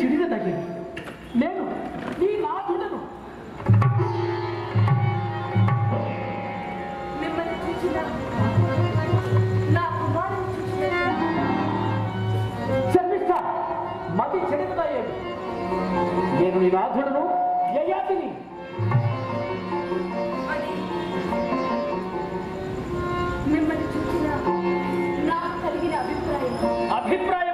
చెడిన తగ్గింది నేను నీ నాథుడను మిమ్మల్ని చూసిన నా కుమారుని చూసిన శర్మిష్ట మతి తగ్గేది నేను నీ నాథుడను యయాతిని. మిమ్మల్ని చూసిన నాకు కలిగిన అభిప్రాయం. అభిప్రాయము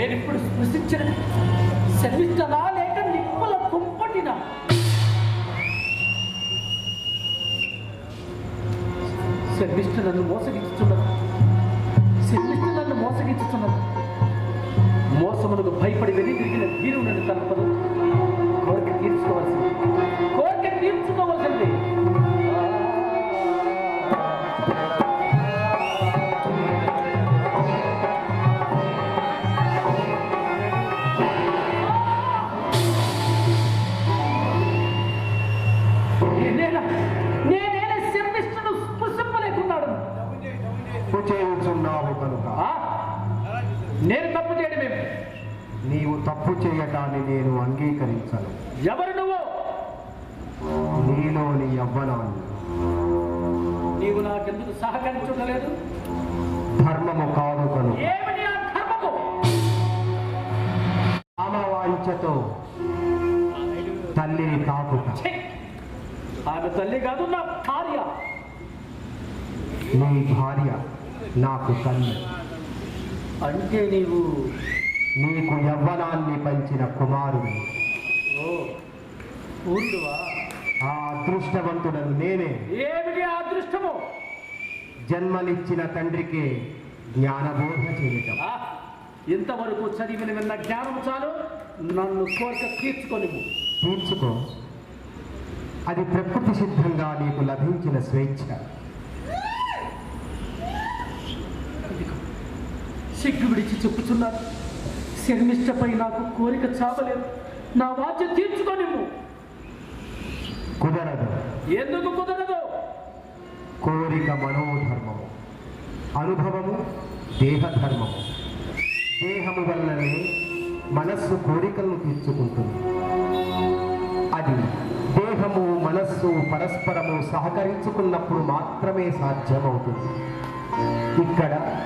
నేను ఇప్పుడు స్పృశించిన శమిష్టనా లేక నిప్పుల కుంపటినా. శర్మిష్ట నన్ను చేయటాన్ని నేను అంగీకరించను. ఎవరు నువ్వు? నీలోని యవ్వనాన్ని నీవు నాకెందుకు సహకరించుండలేదు ధర్మము కాదు ధర్మము? కామవాంఛతో తల్లిని తాకుట! ఆమె తల్లి కాదు నా భార్య. నీ భార్య నాకు తల్లి. అంటే నీవు నీకు యవ్వనాన్ని పంచిన కుమారుడు. ఆ అదృష్టవంతుడను నేనే. ఏమిటి అదృష్టము? జన్మనిచ్చిన తండ్రికి జ్ఞానబోధ చేయటం. ఇంతవరకు చదివిన విన్న జ్ఞానం చాలు. నన్ను కోరిక తీర్చుకొని తీర్చుకో. అది ప్రకృతి సిద్ధంగా నీకు లభించిన స్వేచ్ఛ. సిగ్గు విడిచి చెప్పుచున్నాను. శర్మిష్టపై నాకు కోరిక చావలేదు. నా వాచ్య తీర్చుకోనిమ్ము కుదరదు. ఎందుకు కుదరదు? కోరిక మనోధర్మము అనుభవము దేహధర్మము. దేహము వల్లనే మనస్సు కోరికలను తీర్చుకుంటుంది. అది దేహము మనస్సు పరస్పరము సహకరించుకున్నప్పుడు మాత్రమే సాధ్యమవుతుంది. ఇక్కడ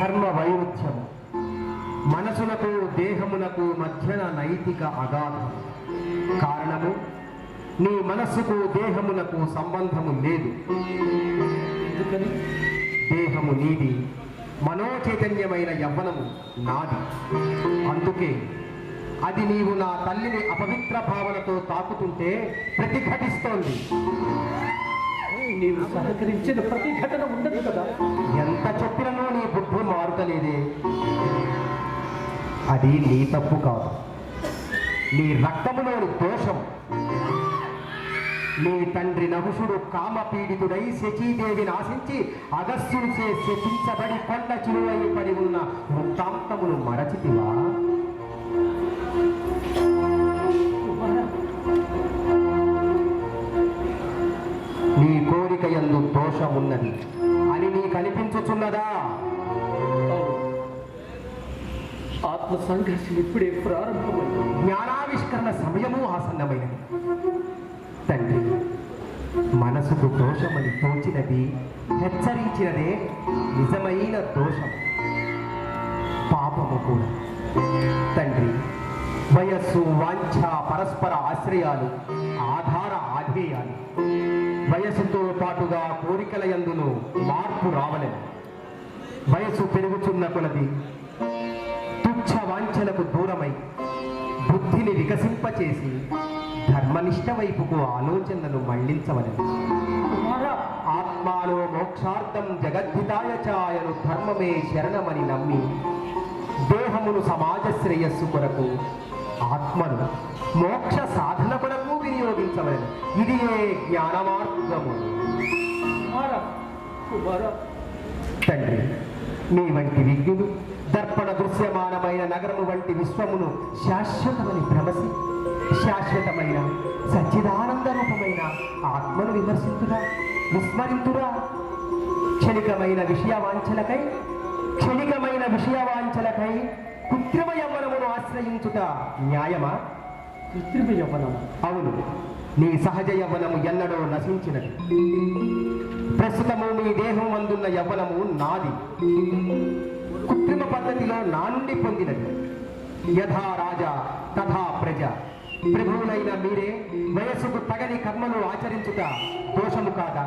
ధర్మ వైరుధ్యము. మనసునకు దేహమునకు మధ్యన నైతిక అగాధం. కారణము నీ మనస్సుకు దేహమునకు సంబంధము లేదు. దేహము నీది మనోచైతన్యమైన యవ్వనము నాది. అందుకే అది నీవు నా తల్లిని అపవిత్ర భావనతో తాకుతుంటే ప్రతిఘటిస్తోంది. నీవు సహకరించిన ప్రతిఘటన ఉండదు కదా? ఎంత చెప్పిననో నీ బుద్ధి మారుతలేదే. అది నీ తప్పు కాదు. నీ రక్తములోని దోషం నీ తండ్రి నహుషుడు కామపీడితుడై శచీదేవిని ఆశించి అగస్యునిచే శపించబడి కొండ చిరువై పడి ఉన్న వృత్తాంతమును మరచితివా? నీ కోరిక యందు దోషమున్నది. అని నీ కనిపించుచున్నదా ఆత్మ సంఘర్షణ ఇప్పుడే ప్రారంభమైంది. జ్ఞానావిష్కరణ సమయము ఆసన్నమైనది. తండ్రి మనసుకు దోషమని తోచినది హెచ్చరించినదే నిజమైన దోషం. పాపము కూడా. తండ్రి వయస్సు వాంఛ పరస్పర ఆశ్రయాలు ఆధార ఆధేయాలు. వయస్సుతో పాటుగా కోరికల యందును మార్పు రావలేదు. వయస్సు పెరుగుచున్న కొలది తుచ్చ వాంఛలకు దూరమై బుద్ధిని వికసింపచేసి ధర్మనిష్ట వైపుకు ఆలోచనలను మళ్ళించవలెను. ఆత్మాలో మోక్షార్థం జగద్ధితాయ చాయను ధర్మమే శరణమని నమ్మి దేహమును సమాజ శ్రేయస్సు కొరకు ఆత్మను మోక్ష సాధన కొరకు వినియోగించవలెను. ఇది ఏ జ్ఞాన మార్గము కుమారా, కుమారా, తండ్రి నీ వంటి విజ్ఞులు దర్పణ దృశ్యమానమైన నగరము వంటి విశ్వమును శాశ్వతమని భ్రమసి శాశ్వతమైన సచ్చిదానంద రూపమైన ఆత్మను విమర్శింతురా విస్మరింతురా. క్షణికమైన విషయవాంఛలకై క్షణికమైన విషయవాంఛలకై కృత్రిమ యవ్వనమును ఆశ్రయించుట న్యాయమా? కృత్రిమ యవ్వనం అవును నీ సహజ యవ్వనము ఎన్నడో నశించినది. ప్రస్తుతము నీ దేహం అందున్న యవ్వనము నాది. కృత్రిమ పద్ధతిలో నా నుండి పొందినది యథా రాజా తథా ప్రజ. ప్రభువులైన మీరే వయస్సుకు తగని కర్మను ఆచరించుట దోషము కాదా?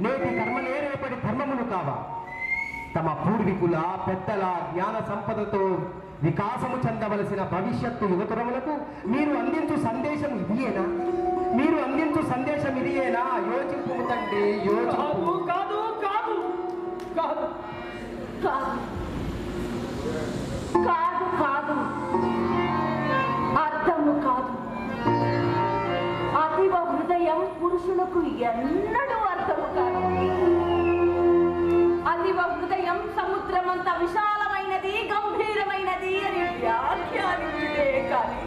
నేటి కర్మలే రేపటి ధర్మములు కావా? తమ పూర్వీకుల పెద్దల జ్ఞాన సంపదతో వికాసము చెందవలసిన భవిష్యత్తు యువతరములకు మీరు అందించు సందేశం ఇదియేనా? మీరు అందించు సందేశం ఇదియేనా? యోచింపు తండ్రి యోచింపు. కాదు కాదు కాదు కాదు. కాదు. ఎన్నడూ అర్థము కాదు. అతివ హృదయం సముద్రమంత విశాలమైనది గంభీరమైనది అని వ్యాఖ్యానించుటే కానీ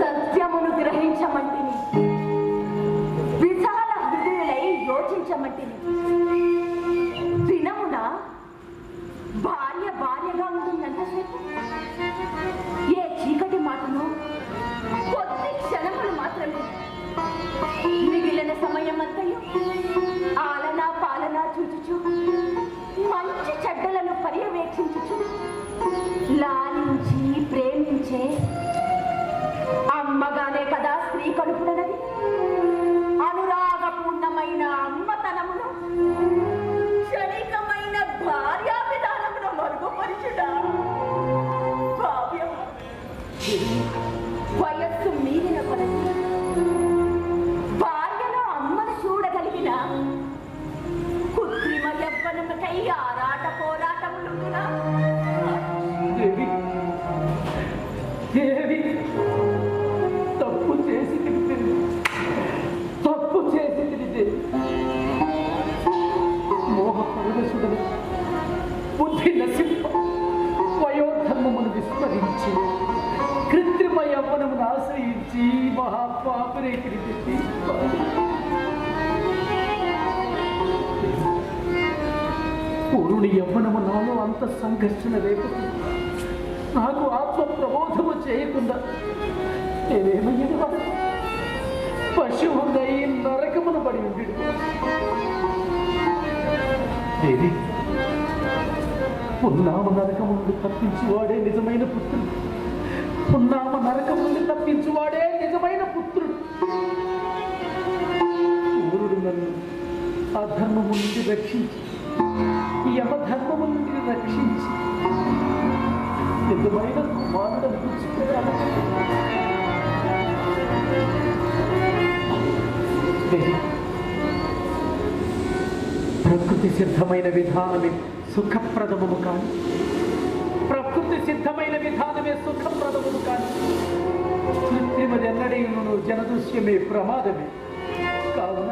సత్యమును గ్రహించమంటిని. విశాల హృదయులై యోచించమంటిని. దినమున భార్య భార్యగా ఉంటుందంతసేపు ఏ చీకటి మాటను కొద్ది క్షణములు మాత్రమే. మిగిలిన సమయం అంతయు ఆలనా పాలనా చూచుచు మంచి చెడ్డలను పర్యవేక్షించుచు లాలించి ప్రేమించే అమ్మగానే కదా స్త్రీ కడుపునది అనురాగపూర్ణమైన అమ్మతనమును క్షణికమైన భార్యా విధానమును మరుగుపరుచుట వయస్సు మీరిన కొనది భార్యలో అమ్మను చూడగలిగిన కృత్రిమ యవ్వనముకై ఆరాట పోరాటములుండునా? బుద్ధి నశింప వయోధర్మమును విస్మరించి కృత్రిమ యవ్వనమును ఆశ్రయించి మహాపాపరే తిరిగి పూర్ణుని యవ్వనము నాలో అంత సంఘర్షణ రేపుతుంది. నాకు ఆత్మ ప్రబోధము చేయకుండా నేనేమయ్యను? వాడు నరకమున పడి ఉండి. దేవి ఉన్నామ నరకం నుండి తప్పించువాడే నిజమైన పుత్రుడు. ఉన్నామ నరకం నుండి తప్పించువాడే నిజమైన పుత్రుడు. ఊరుడు నన్ను ఆ ధర్మము నుండి రక్షించి యమధర్మము నుండి రక్షించి నిజమైన కుమారుడు అనిపించుకోవాలి ప్రకృతి సిద్ధమైన విధానమే సుఖప్రదము కానీ ప్రకృతి సిద్ధమైన విధానమే సుఖప్రదము కాని కృత్రిమదెన్నడేను జనదృశ్యమే ప్రమాదమే. కావున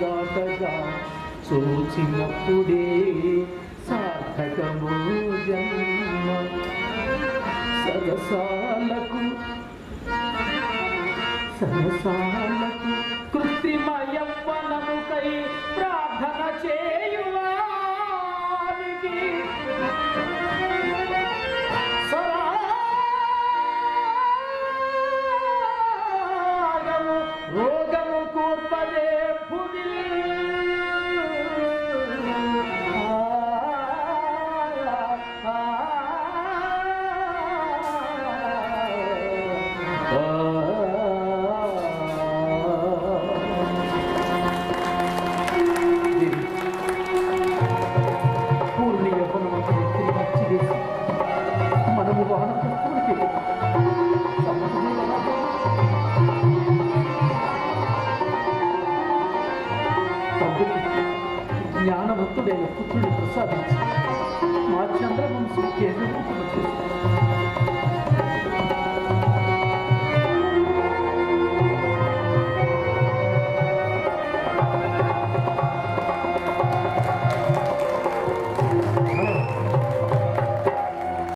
దాటగా చూచినప్పుడే సార్థకము జన్మ. సరసాలకు సరసాలకు కృత్రిమ యవ్వనముకై ప్రార్థన చేయువానికి. సరాగము రోగము ಕುಪ್ಪುಡೆಯ ಕುಪ್ಪುಡಿ ಪ್ರಸಾದ. ಮಾಚಂದ್ರ ವಂಶಕ್ಕೆ ಕುಪ್ಪುಡ